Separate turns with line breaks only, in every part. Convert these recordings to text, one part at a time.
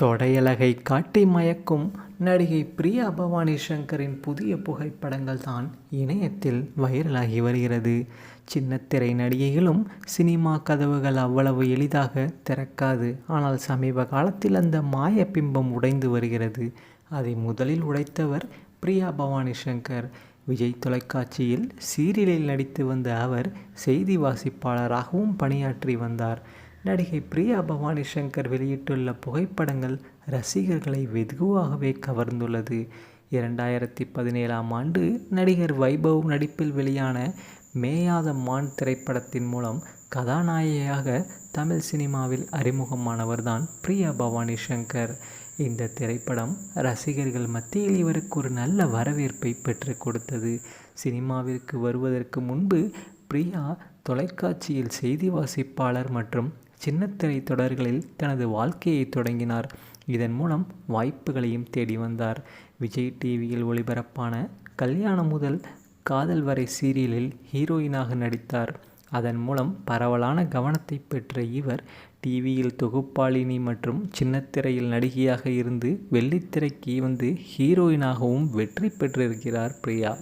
தொடையலகை காட்டி மயக்கும் நடிகை பிரியா பவானி சங்கரின் புதிய புகைப்படங்கள் தான் இணையத்தில் வைரலாகி வருகிறது. சின்னத்திரை நடிகைகளும் சினிமா கதவுகள் அவ்வளவு எளிதாக திறக்காது. ஆனால் சமீப காலத்தில் அந்த மாய பிம்பம் உடைந்து வருகிறது. அதை முதலில் உடைத்தவர் பிரியா பவானி சங்கர் விஜய் தொலைக்காட்சியில் சீரியலில் நடித்து வந்த அவர் செய்தி வாசிப்பாளராகவும் பணியாற்றி வந்தார். நடிகை பிரியா பவானி சங்கர் வெளியிட்டுள்ள புகைப்படங்கள் ரசிகர்களை வெகுவாகவே கவர்ந்துள்ளது. இரண்டாயிரத்தி பதினேழாம் ஆண்டு நடிகர் வைபவ் நடிப்பில் வெளியான மேயாத மான் திரைப்படத்தின் மூலம் கதாநாயகியாக தமிழ் சினிமாவில் அறிமுகமானவர்தான் பிரியா பவானி சங்கர் இந்த திரைப்படம் ரசிகர்கள் மத்தியில் இவருக்கு ஒரு நல்ல வரவேற்பை பெற்றுக் கொடுத்தது. சினிமாவிற்கு வருவதற்கு முன்பு பிரியா தொலைக்காட்சியில் செய்தி வாசிப்பாளர் மற்றும் சின்னத்திரை தொடர்களில் தனது வாழ்க்கையை தொடங்கினார். இதன் மூலம் வாய்ப்புகளையும் தேடி வந்தார். விஜய் டிவியில் ஒளிபரப்பான கல்யாணம் முதல் காதல் வரை சீரியலில் ஹீரோயினாக நடித்தார். அதன் மூலம் பரவலான கவனத்தை பெற்ற இவர் டிவியில் தொகுப்பாளினி மற்றும் சின்னத்திரையில் நடிகையாக இருந்து வெள்ளித்திரைக்கு வந்து ஹீரோயினாகவும் வெற்றி பெற்றிருக்கிறார் பிரியா.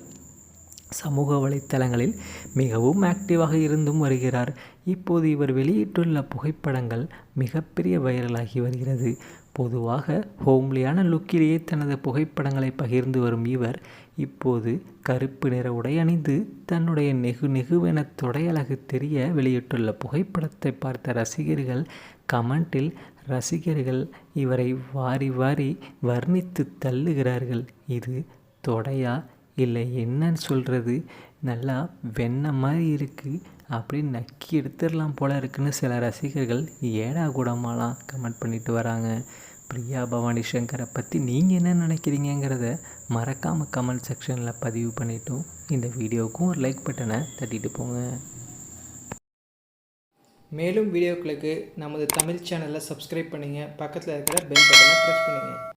சமூக வலைத்தளங்களில் மிகவும் ஆக்டிவாக இருந்தும் வருகிறார். இப்போது இவர் வெளியிட்டுள்ள புகைப்படங்கள் மிகப்பெரிய வைரலாகி வருகிறது. பொதுவாக ஹோம்லியான லுக்கிலேயே தனது புகைப்படங்களை பகிர்ந்து வரும் இவர் இப்போது கருப்பு நிற உடை அணிந்து தன்னுடைய நெகு நெகுவென தொடையழகு தெரிய வெளியிட்டுள்ள புகைப்படத்தை பார்த்த ரசிகர்கள் கமெண்டில் ரசிகர்கள் இவரை வாரி வாரி வர்ணித்து தள்ளுகிறார்கள். இது தொடையா இல்லை என்னன்னு சொல்கிறது நல்லா வெண்ணெய் மாதிரி இருக்குது அப்படி நக்கி எடுத்துடலாம் போல இருக்குன்னு சில ரசிகர்கள் ஏடா கூடமாலாம் கமெண்ட் பண்ணிட்டு வராங்க. பிரியா பவானி சங்கரை பற்றி நீங்கள் என்ன நினைக்கிறீங்கிறத மறக்காமல் கமெண்ட் செக்ஷனில் பதிவு பண்ணிட்டோம். இந்த வீடியோவுக்கும் ஒரு லைக் பட்டனை தட்டிட்டு போங்க.
மேலும் வீடியோக்களுக்கு நமது தமிழ் சேனலை சப்ஸ்கிரைப் பண்ணுங்கள் பக்கத்தில் இருக்கிற பெல் பட்டனை ப்ரெஸ் பண்ணுங்கள்